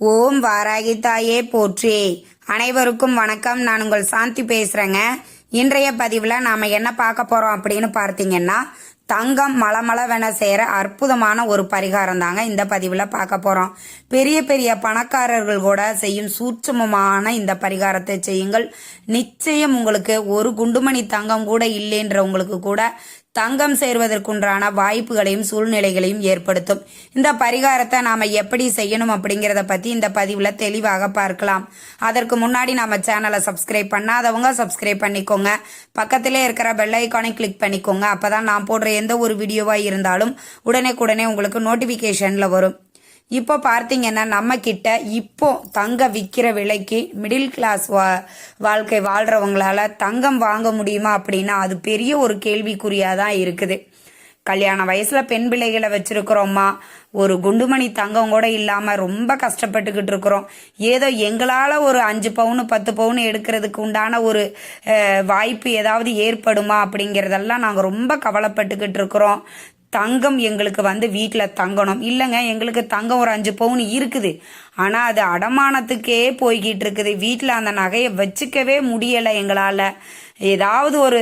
ஓம் வாராகிதாயே போற்றே போற்றி. அனைவருக்கும் வணக்கம். நான் உங்கள் சாந்தி பேசுறேங்க. இன்றைய பதிவில் நாம என்ன பார்க்க போறோம் அப்படின்னு பார்த்தீங்கன்னா தங்கம் மலமளவென செய்கிற அற்புதமான ஒரு பரிகாரம் தாங்க இந்த பதிவில் பார்க்க போறோம். பெரிய பெரிய பணக்காரர்கள் கூட செய்யும் சூட்சமமான இந்த பரிகாரத்தை செய்யுங்கள். நிச்சயம் உங்களுக்கு ஒரு குண்டுமணி தங்கம் கூட இல்லைன்றவங்களுக்கு கூட தங்கம் சேர்வதற்குண்டான வாய்ப்புகளையும் சூழ்நிலைகளையும் ஏற்படுத்தும். இந்த பரிகாரத்தை நாம எப்படி செய்யணும் அப்படிங்கறத பத்தி இந்த பதிவுல தெளிவாக பார்க்கலாம். அதற்கு முன்னாடி நம்ம சேனலை சப்ஸ்கிரைப் பண்ணாதவங்க சப்ஸ்கிரைப் பண்ணிக்கோங்க. பக்கத்திலே இருக்கிற பெல் ஐக்கானை கிளிக் பண்ணிக்கோங்க. அப்பதான் நான் போடுற எந்த ஒரு வீடியோவா இருந்தாலும் உடனே உங்களுக்கு நோட்டிபிகேஷன்ல வரும். இப்போ பார்த்தீங்கன்னா நம்ம கிட்ட இப்போ தங்க விற்கிற விலைக்கு மிடில் கிளாஸ் வா வாழ்க்கை வாழ்கிறவங்களால தங்கம் வாங்க முடியுமா அப்படின்னா அது பெரிய ஒரு கேள்விக்குறியாக தான் இருக்குது. கல்யாண வயசுல பெண் பிள்ளைகளை வச்சிருக்கிறோமா? ஒரு குண்டுமணி தங்கம் கூட இல்லாம ரொம்ப கஷ்டப்பட்டுக்கிட்டு இருக்கிறோம். ஏதோ எங்களால ஒரு அஞ்சு பவுனு பத்து பவுனு எடுக்கிறதுக்கு உண்டான ஒரு வாய்ப்பு ஏதாவது ஏற்படுமா அப்படிங்கிறதெல்லாம் நாங்கள் ரொம்ப கவலைப்பட்டுக்கிட்டு இருக்கிறோம். தங்கம் எங்களுக்கு வந்து வீட்டில் தங்கணும். இல்லைங்க எங்களுக்கு தங்கம் ஒரு அஞ்சு பவுன் இருக்குது. ஆனால் அது அடமானத்துக்கே போய்கிட்டு இருக்குது வீட்டில் அந்த நகையை வச்சுக்கவே முடியலை எங்களால். ஏதாவது ஒரு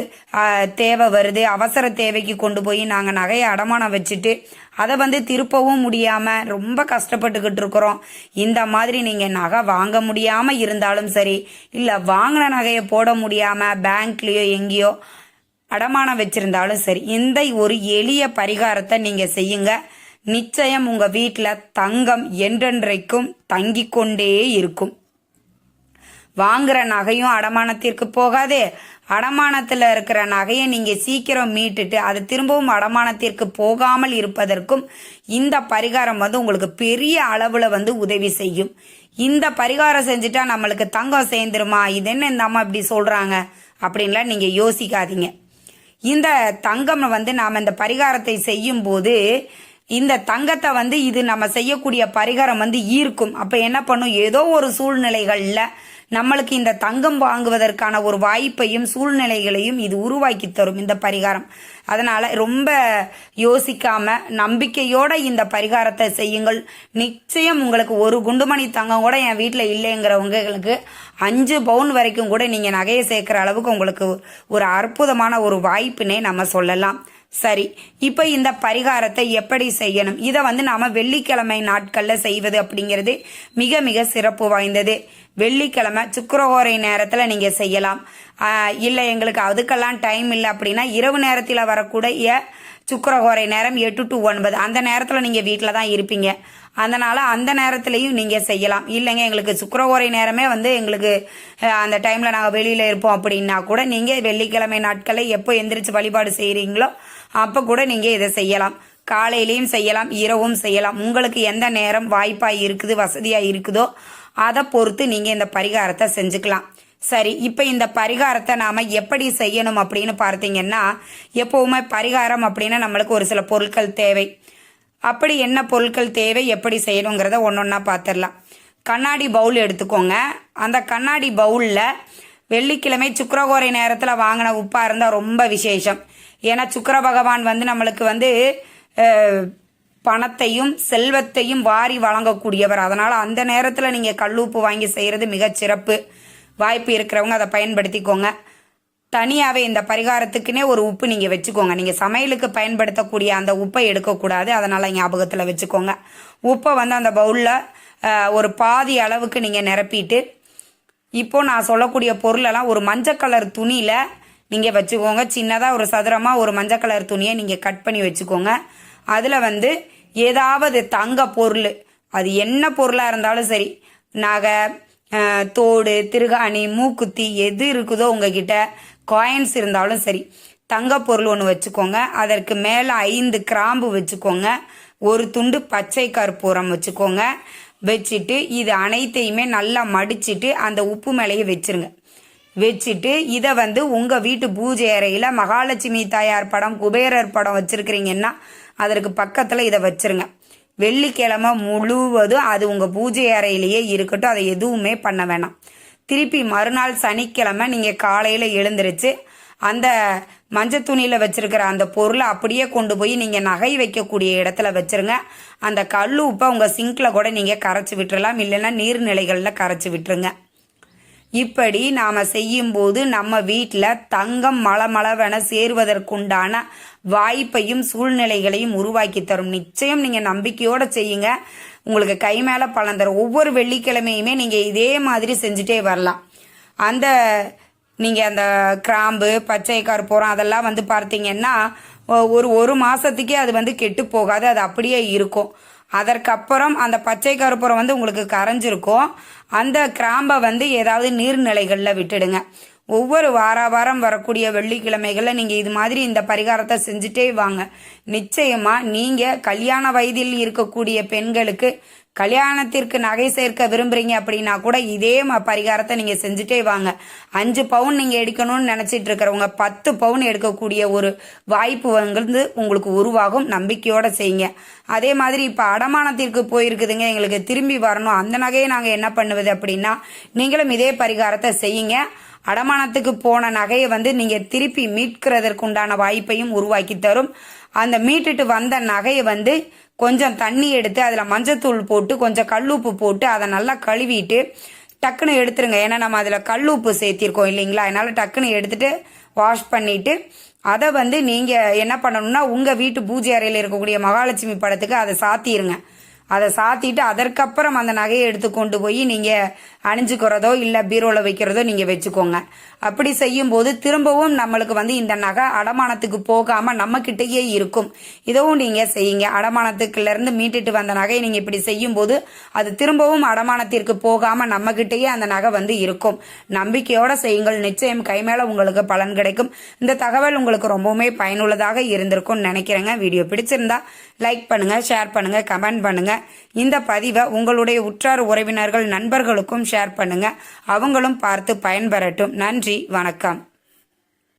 தேவை வருது அவசர தேவைக்கு கொண்டு போய் நாங்கள் நகையை அடமானம் வச்சுட்டு அதை வந்து திருப்பவும் முடியாமல் ரொம்ப கஷ்டப்பட்டுக்கிட்டு இருக்கிறோம். இந்த மாதிரி நீங்கள் நகை வாங்க முடியாமல் இருந்தாலும் சரி இல்லை வாங்கின நகையை போட முடியாமல் பேங்க்லேயோ எங்கேயோ அடமானம் வச்சிருந்தாலும் சரி இந்த ஒரு எளிய பரிகாரத்தை நீங்க செய்யுங்க. நிச்சயம் உங்க வீட்டில் தங்கம் என்றென்றைக்கும் தங்கி கொண்டே இருக்கும். வாங்குற நகையும் அடமானத்திற்கு போகாது. அடமானத்தில் இருக்கிற நகையை நீங்கள் சீக்கிரம் மீட்டுட்டு அது திரும்பவும் அடமானத்திற்கு போகாமல் இருப்பதற்கும் இந்த பரிகாரம் வந்து உங்களுக்கு பெரிய அளவில் வந்து உதவி செய்யும். இந்த பரிகாரம் செஞ்சுட்டா நம்மளுக்கு தங்கம் சேர்ந்துருமா? இது என்ன இந்த அம்மா இப்படி சொல்கிறாங்க அப்படின்லாம் நீங்கள் யோசிக்காதீங்க. இந்த தங்கம் வந்து நாம் இந்த பரிகாரத்தை செய்யும்போது இந்த தங்கத்தை வந்து இது நம்ம செய்யக்கூடிய பரிகாரம் வந்து ஈர்க்கும். அப்ப என்ன பண்ணும்? ஏதோ ஒரு சூழ்நிலைகள்ல நம்மளுக்கு இந்த தங்கம் வாங்குவதற்கான ஒரு வாய்ப்பையும் சூழ்நிலைகளையும் இது உருவாக்கி தரும் இந்த பரிகாரம். அதனால ரொம்ப யோசிக்காம நம்பிக்கையோட இந்த பரிகாரத்தை செய்யுங்கள். நிச்சயம் உங்களுக்கு ஒரு குண்டுமணி தங்கம் கூட என் வீட்டில் இல்லைங்கிறவங்களுக்கு அஞ்சு பவுன் வரைக்கும் கூட நீங்க நகையை சேர்க்கிற அளவுக்கு உங்களுக்கு ஒரு அற்புதமான ஒரு வாய்ப்புனே நம்ம சொல்லலாம். சரி இப்போ இந்த பரிகாரத்தை எப்படி செய்யணும்? இதை வந்து நாம வெள்ளிக்கிழமை நாட்களில் செய்வது அப்படிங்கிறது மிக மிக சிறப்பு வாய்ந்தது. வெள்ளிக்கிழமை சுக்கரஹோரை நேரத்தில் நீங்க செய்யலாம். இல்லை எங்களுக்கு அதுக்கெல்லாம் டைம் இல்லை அப்படின்னா இரவு நேரத்தில் வரக்கூடிய சுக்கரகோரை நேரம் எட்டு டு ஒன்பது. அந்த நேரத்தில் நீங்கள் வீட்டில் தான் இருப்பீங்க. அதனால் அந்த நேரத்துலையும் நீங்கள் செய்யலாம். இல்லைங்க எங்களுக்கு சுக்கரகோரை நேரமே வந்து எங்களுக்கு அந்த டைமில் நாங்கள் வெளியில் இருப்போம் அப்படின்னா கூட நீங்கள் வெள்ளிக்கிழமை நாட்களில் எப்போ எந்திரிச்சு வழிபாடு செய்கிறீங்களோ அப்போ கூட நீங்கள் இதை செய்யலாம். காலையிலையும் செய்யலாம் இரவும் செய்யலாம். உங்களுக்கு எந்த நேரம் வாய்ப்பாக இருக்குது வசதியாக இருக்குதோ அதை பொறுத்து நீங்கள் இந்த பரிகாரத்தை செஞ்சுக்கலாம். சரி இப்போ இந்த பரிகாரத்தை நாம் எப்படி செய்யணும் அப்படின்னு பார்த்தீங்கன்னா எப்போவுமே பரிகாரம் அப்படின்னா நம்மளுக்கு ஒரு சில பொருட்கள் தேவை. அப்படி என்ன பொருட்கள் தேவை எப்படி செய்யணுங்கிறத ஒன்று ஒன்றா பார்த்துடலாம் கண்ணாடி பவுல் எடுத்துக்கோங்க. அந்த கண்ணாடி பவுலில் வெள்ளிக்கிழமை சுக்கரகோரை நேரத்தில் வாங்கின உப்பாக இருந்தால் ரொம்ப விசேஷம். ஏன்னா சுக்கர பகவான் வந்து நம்மளுக்கு வந்து பணத்தையும் செல்வத்தையும் வாரி வழங்கக்கூடியவர். அதனால் அந்த நேரத்தில் நீங்கள் கல்லுப்பு வாங்கி செய்கிறது மிகச் சிறப்பு வாய்ப்பு இருக்கிறவங்க அதை பயன்படுத்திக்கோங்க. தனியாகவே இந்த பரிகாரத்துக்குன்னே ஒரு உப்பு நீங்கள் வச்சுக்கோங்க. நீங்கள் சமையலுக்கு பயன்படுத்தக்கூடிய அந்த உப்பை எடுக்கக்கூடாது. அதனால் ஞாபகத்தில் வச்சுக்கோங்க. உப்பை வந்து அந்த பவுலில் ஒரு பாதி அளவுக்கு நீங்கள் நிரப்பிட்டு இப்போது நான் சொல்லக்கூடிய பொருளெல்லாம் ஒரு மஞ்சள் கலர் துணியில் நீங்கள் வச்சுக்கோங்க. சின்னதாக ஒரு சதுரமாக ஒரு மஞ்சள் கலர் துணியை நீங்கள் கட் பண்ணி வச்சுக்கோங்க. அதில் வந்து ஏதாவது தங்க பொருள். அது என்ன பொருளாக இருந்தாலும் சரி நகை தோடு திருகாணி மூக்குத்தி எது இருக்குதோ உங்ககிட்ட காயின்ஸ் இருந்தாலும் சரி தங்க பொருள் ஒன்று வச்சுக்கோங்க. அதற்கு மேலே ஐந்து கிராம்பு வச்சுக்கோங்க. ஒரு துண்டு பச்சை கற்பூரம் வச்சுக்கோங்க. வச்சுட்டு இது அனைத்தையுமே நல்லா மடிச்சிட்டு அந்த உப்பு மேலேயே வச்சிருங்க. வச்சுட்டு இதை வந்து உங்கள் வீட்டு பூஜை அறையில் மகாலட்சுமி தாயார் படம் குபேரர் படம் வச்சுருக்கிறீங்கன்னா அதற்கு பக்கத்தில் இதை வச்சுருங்க. வெள்ளிக்கிழமை முழுவதும் அது உங்கள் பூஜை அறையிலேயே இருக்கட்டும். அதை எதுவுமே பண்ண வேணாம். திருப்பி மறுநாள் சனிக்கிழமை நீங்கள் காலையில் எழுந்திருச்சு அந்த மஞ்சள் துணியில் வச்சுருக்கிற அந்த பொருளை அப்படியே கொண்டு போய் நீங்கள் நகை வைக்கக்கூடிய இடத்துல வச்சுருங்க. அந்த கல் உப்பை உங்கள் சிங்கில் கூட நீங்கள் கரைச்சி விட்டுறலாம். இல்லைன்னா நீர்நிலைகளில் கரைச்சி விட்டுருங்க. இப்படி நாம் செய்யும்போது நம்ம வீட்டில் தங்கம் மலமளவென சேருவதற்குண்டான வாய்ப்பையும் சூழ்நிலைகளையும் உருவாக்கி தரும். நிச்சயம் நீங்கள் நம்பிக்கையோடு செய்யுங்க. உங்களுக்கு கை மேலே பலன் தரும். ஒவ்வொரு வெள்ளிக்கிழமையுமே நீங்கள் இதே மாதிரி செஞ்சுட்டே வரலாம். அந்த நீங்கள் அந்த கிராம்பு பச்சை கற்பூரம் அதெல்லாம் வந்து பார்த்தீங்கன்னா ஒரு ஒரு மாதத்துக்கே அது வந்து கெட்டு போகாது. அது அப்படியே இருக்கும். அதற்கப்புறம் அந்த பச்சை கருப்புரம் வந்து உங்களுக்கு கரைஞ்சிருக்கும். அந்த கிராம்பை வந்து ஏதாவது நீர்நிலைகளில் விட்டுடுங்க. ஒவ்வொரு வார வாரம் வரக்கூடிய வெள்ளிக்கிழமைகளில் நீங்கள் இது மாதிரி இந்த பரிகாரத்தை செஞ்சுட்டே வாங்க. நிச்சயமாக நீங்கள் கல்யாண வயதில் இருக்கக்கூடிய பெண்களுக்கு கல்யாணத்திற்கு நகை சேர்க்க விரும்புறீங்க அப்படின்னா கூட இதே பரிகாரத்தை நீங்கள் செஞ்சுட்டே வாங்க. அஞ்சு பவுன் நீங்கள் எடுக்கணும்னு நினச்சிட்டு இருக்கிறவங்க பத்து பவுன் எடுக்கக்கூடிய ஒரு வாய்ப்பு வந்து உங்களுக்கு உருவாகும். நம்பிக்கையோட செய்யுங்க. அதே மாதிரி இப்போ அடமானத்திற்கு போயிருக்குதுங்க. எங்களுக்கு திரும்பி வரணும். அந்த நகையை நாங்கள் என்ன பண்ணுவது அப்படின்னா நீங்களும் இதே பரிகாரத்தை செய்யுங்க. அடமானத்துக்கு போன நகையை வந்து நீங்கள் திருப்பி மீட்கிறதற்குண்டான வாய்ப்பையும் உருவாக்கி தரும். அந்த மீட்டுட்டு வந்த நகையை வந்து கொஞ்சம் தண்ணி எடுத்து அதில் மஞ்சத்தூள் போட்டு கொஞ்சம் கல்லுப்பு போட்டு அதை நல்லா கழுவிட்டு டக்குன்னு எடுத்துருங்க. ஏன்னா நம்ம அதில் கல்லுப்பு சேர்த்திருக்கோம் இல்லைங்களா? அதனால் டக்குன்னு எடுத்துகிட்டு வாஷ் பண்ணிவிட்டு அதை வந்து நீங்கள் என்ன பண்ணணும்னா உங்கள் வீட்டு பூஜை அறையில் இருக்கக்கூடிய மகாலட்சுமி படத்துக்கு அதை சாத்திடுங்க அதை சாத்திட்டு அதற்கப்புறம் அந்த நகையை எடுத்து கொண்டு போய் நீங்கள் அணிஞ்சுக்கிறதோ இல்லை பீரோவில் வைக்கிறதோ நீங்கள் வச்சுக்கோங்க. அப்படி செய்யும்போது திரும்பவும் நம்மளுக்கு வந்து இந்த நகை அடமானத்துக்கு போகாமல் நம்மக்கிட்டேயே இருக்கும். இதுவும் நீங்கள் செய்யுங்க. அடமானத்துக்குலேருந்து மீட்டுட்டு வந்த நகையை நீங்கள் இப்படி செய்யும்போது அது திரும்பவும் அடமானத்திற்கு போகாமல் நம்மக்கிட்டேயே அந்த நகை வந்து இருக்கும். நம்பிக்கையோடு செய்யுங்கள். நிச்சயம் கை மேலே உங்களுக்கு பலன் கிடைக்கும். இந்த தகவல் உங்களுக்கு ரொம்பவுமே பயனுள்ளதாக இருந்திருக்கும்னு நினைக்கிறேங்க. வீடியோ பிடிச்சிருந்தா லைக் பண்ணுங்கள் ஷேர் பண்ணுங்கள் கமெண்ட் பண்ணுங்கள் இந்த பதிவை உங்களுடைய உற்றார் உறவினர்கள் நண்பர்களுக்கும் ஷேர் பண்ணுங்க. அவங்களும் பார்த்து பயன்பெறட்டும். நன்றி வணக்கம்.